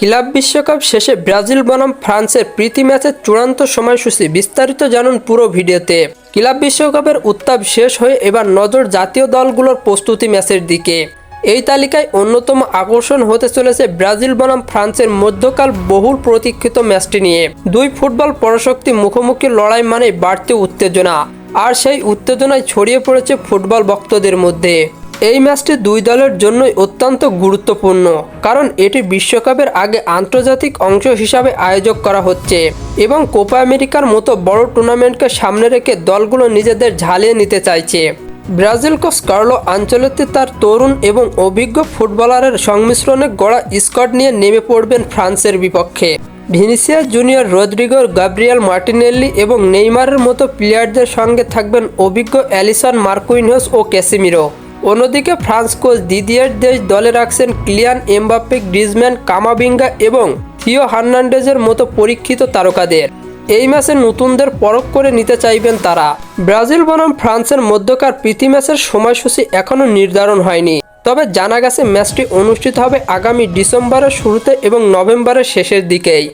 Club বিশ্বকাপ শেষে Brazil বনাম ফ্রান্সের প্রীতি ম্যাচের চূড়ান্ত সময়সূচি বিস্তারিত জানুন পুরো ভিডিওতে। ক্লাব বিশ্বকাপের উত্তাপ শেষ হয়ে এবার নজর জাতীয় দলগুলোর প্রস্তুতি ম্যাচের দিকে। এই তালিকায় অন্যতম আকর্ষণ হতে চলেছে ব্রাজিল বনাম ফ্রান্সের মধ্যকাল বহুল প্রতীক্ষিত ম্যাচটি নিয়ে। দুই ফুটবল পরাশক্তি মুখোমুখি লড়াই মানে বাড়তি উত্তেজনা, আর সেই উত্তেজনায় ছড়িয়ে পড়েছে ফুটবল ভক্তদের মধ্যে। এই ম্যাচটি দুই দলের জন্যই অত্যন্ত গুরুত্বপূর্ণ, কারণ এটি বিশ্বকাপের আগে আন্তর্জাতিক অংশ হিসাবে আয়োজক করা হচ্ছে এবং কোপা আমেরিকার মতো বড় টুর্নামেন্টকে সামনে রেখে দলগুলো নিজেদের ঝালিয়ে নিতে চাইছে। ব্রাজিল কোচ কার্লো আঞ্চলতি তার তরুণ এবং অভিজ্ঞ ফুটবলারের সংমিশ্রণে গড়া স্কোয়াড নিয়ে নেমে পড়বেন ফ্রান্সের বিপক্ষে। Vinicius junior Rodrygo Gabriel Martinelli এবং নেইমারের মতো প্লেয়ারদের সঙ্গে থাকবেন অভিজ্ঞ অ্যালিসন মার্কুইনহস ও ক্যাসিমিরো। অন্যদিকে ফ্রান্স কোচ দিদিয়ার দেশ দলে রাখছেন ক্লিয়ান এমবাপ্পে গ্রিজম্যান কামাবিঙ্গা এবং থিও হার্নান্ডেজের মতো পরীক্ষিত তারকাদের। এই ম্যাচে নতুনদের পরখ করে নিতে চাইবেন তারা। ব্রাজিল বনাম ফ্রান্সের মধ্যকার প্রীতি ম্যাচের সময়সূচি এখনও নির্ধারণ হয়নি। তবে জানা গেছে ম্যাচটি অনুষ্ঠিত হবে আগামী ডিসেম্বরের শুরুতে এবং নভেম্বরের শেষের দিকেই।